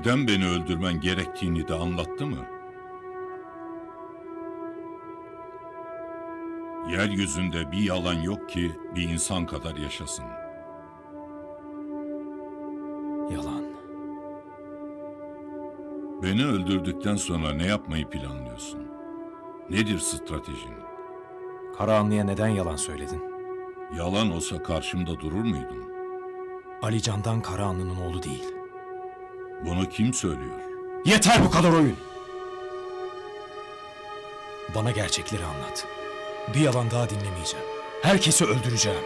Neden beni öldürmen gerektiğini de anlattı mı? Yeryüzünde bir yalan yok ki bir insan kadar yaşasın. Yalan. Beni öldürdükten sonra ne yapmayı planlıyorsun? Nedir stratejin? Karahanlı'ya neden yalan söyledin? Yalan olsa karşımda durur muydun? Ali Candan Karahanlı'nın oğlu değil. Bunu kim söylüyor? Yeter bu kadar oyun! Bana gerçekleri anlat. Bir yalan daha dinlemeyeceğim. Herkesi öldüreceğim.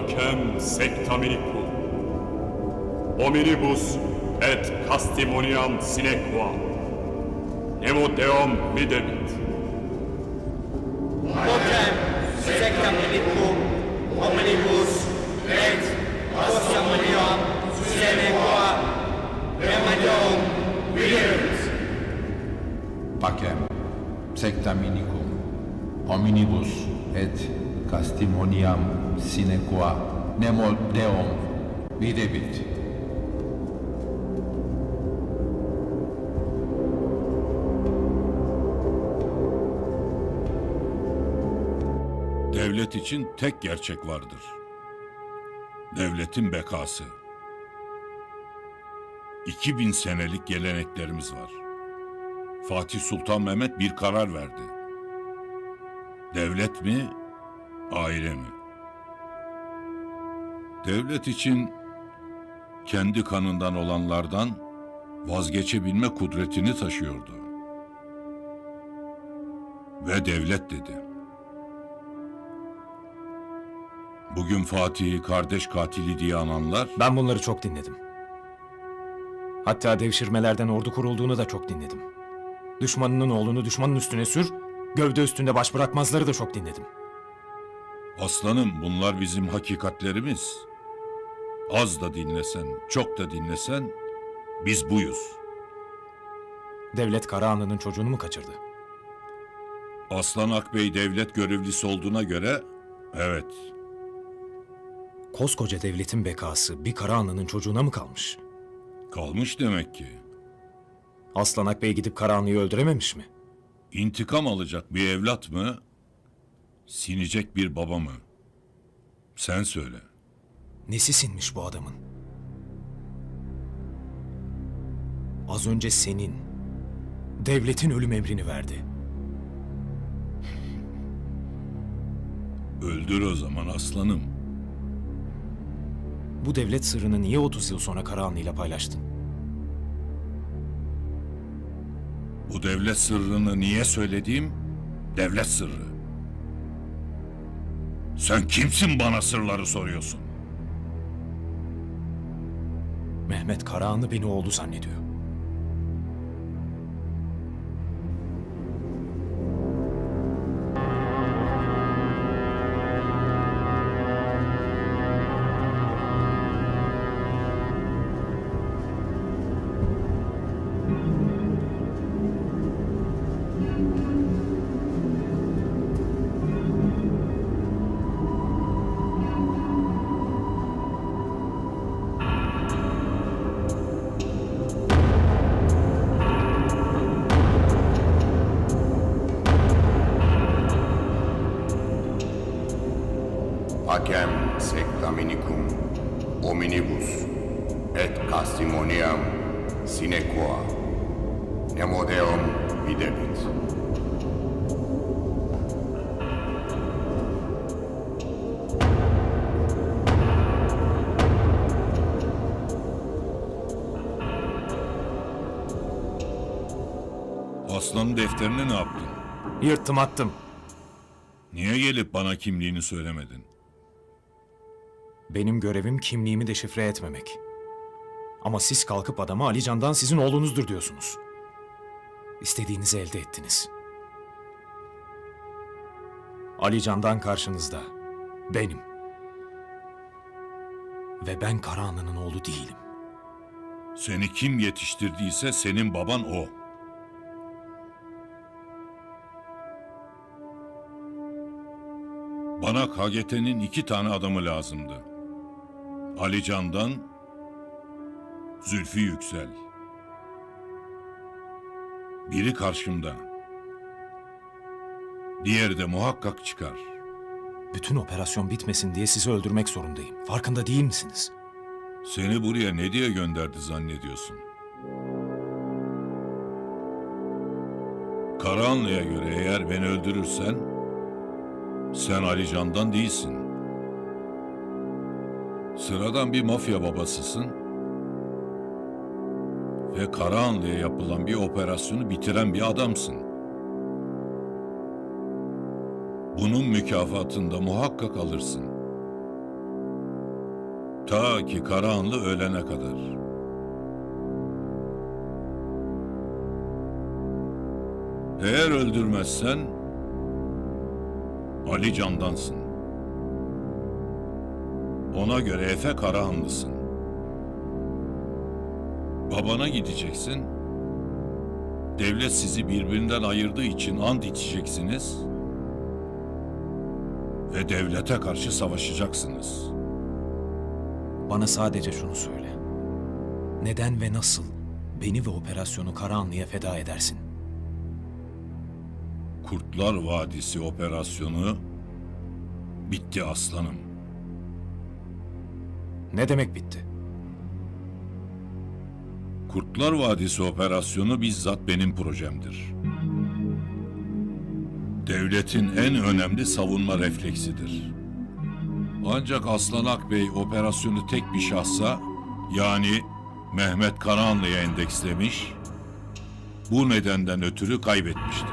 Pacem sectaminicum. Hominibus et castimoniam sine qua. Nemo Deum videbit. Vocem sectam medicum omnibus et postamendium sine qua remedium virus. Pacem, secta minicum, hominibus et castimoniam sine qua nemo Deum videbit. Devlet için tek gerçek vardır. Devletin bekası. 2000 senelik geleneklerimiz var. Fatih Sultan Mehmet bir karar verdi. Devlet mi, aile mi? Devlet için kendi kanından olanlardan vazgeçebilme kudretini taşıyordu. Ve devlet dedi. Bugün Fatih'i kardeş katili diye ananlar Ben bunları çok dinledim. Hatta devşirmelerden ordu kurulduğunu da çok dinledim. Düşmanının oğlunu düşmanın üstüne sür, gövde üstünde baş bırakmazları da çok dinledim. Aslanım bunlar bizim hakikatlerimiz. Az da dinlesen, çok da dinlesen biz buyuz. Devlet Karahanlı'nın çocuğunu mu kaçırdı? Aslan Akbey devlet görevlisi olduğuna göre evet. Koskoca devletin bekası bir Karahanlı'nın çocuğuna mı kalmış? Kalmış demek ki. Aslan Akbey gidip Karahanlı'yı öldürememiş mi? İntikam alacak bir evlat mı? Sinecek bir baba mı? Sen söyle. Nesi sinmiş bu adamın? Az önce senin, devletin ölüm emrini verdi. Öldür o zaman aslanım. Bu devlet sırrını niye 30 yıl sonra Karahanlı'yla paylaştın? Bu devlet sırrını niye söylediğim? Devlet sırrı. Sen kimsin bana sırları soruyorsun? Mehmet Karahanlı beni oğlu zannediyor. Secta minicum hominibus et castimoniam sine qua nemo Deum videbit. Aslanın defterini ne yaptın? Yırttım attım. Niye gelip bana kimliğini söylemedin? Benim görevim kimliğimi deşifre etmemek. Ama siz kalkıp adama Ali Can'dan sizin oğlunuzdur diyorsunuz. İstediğinizi elde ettiniz. Ali Can'dan karşınızda. Benim. Ve ben Karahanlı'nın oğlu değilim. Seni kim yetiştirdiyse senin baban o. Bana KGT'nin iki tane adamı lazımdı. Ali Can'dan Zülfü Yüksel. Biri karşımda. Diğeri de muhakkak çıkar. Bütün operasyon bitmesin diye sizi öldürmek zorundayım. Farkında değil misiniz? Seni buraya ne diye gönderdi zannediyorsun? Karahanlı'ya göre eğer beni öldürürsen, sen Ali Can'dan değilsin. Sıradan bir mafya babasısın ve Karahanlı'ya yapılan bir operasyonu bitiren bir adamsın. Bunun mükafatını da muhakkak alırsın. Ta ki Karahanlı ölene kadar. Eğer öldürmezsen Ali Can'dansın. Ona göre Efe Karahanlısın. Babana gideceksin. Devlet sizi birbirinden ayırdığı için and içeceksiniz. Ve devlete karşı savaşacaksınız.'' Bana sadece şunu söyle. Neden ve nasıl beni ve operasyonu Karahanlı'ya feda edersin? Kurtlar Vadisi operasyonu bitti aslanım. Ne demek bitti? Kurtlar Vadisi operasyonu bizzat benim projemdir. Devletin en önemli savunma refleksidir. Ancak Aslan Akbey operasyonu tek bir şahsa yani Mehmet Karahanlı'ya endekslemiş, bu nedenden ötürü kaybetmiştir.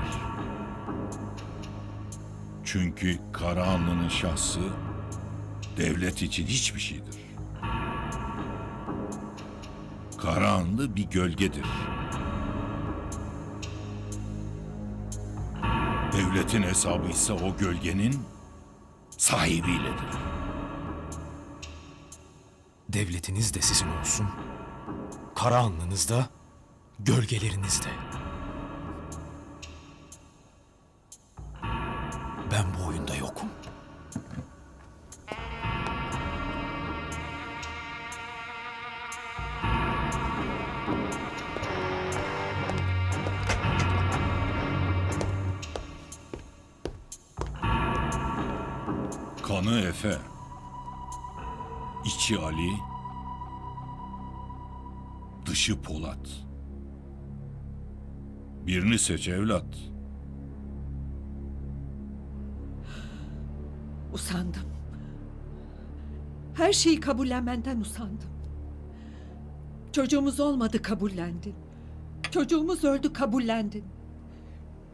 Çünkü Karahanlı'nın şahsı devlet için hiçbir şeydir. Karahanlı bir gölgedir. Devletin hesabı ise o gölgenin sahibiyledir. Devletiniz de sizin olsun. Karahanlınız da, gölgeleriniz de. Ben bu oyunda yokum. Kanı Efe. içi Ali. Dışı Polat. Birini seç evlat. Usandım. Her şeyi kabullenmenden usandım. Çocuğumuz olmadı kabullendin. Çocuğumuz öldü kabullendin.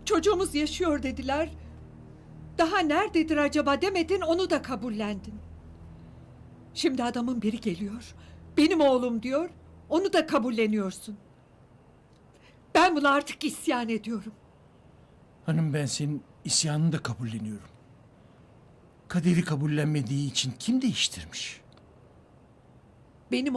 Çocuğumuz yaşıyor dediler. Daha nerededir acaba demedin onu da kabullendin. Şimdi adamın biri geliyor. Benim oğlum diyor. Onu da kabulleniyorsun. Ben buna artık isyan ediyorum. Hanım ben senin isyanını da kabulleniyorum. Kaderi kabullenmediği için kim değiştirmiş? Benim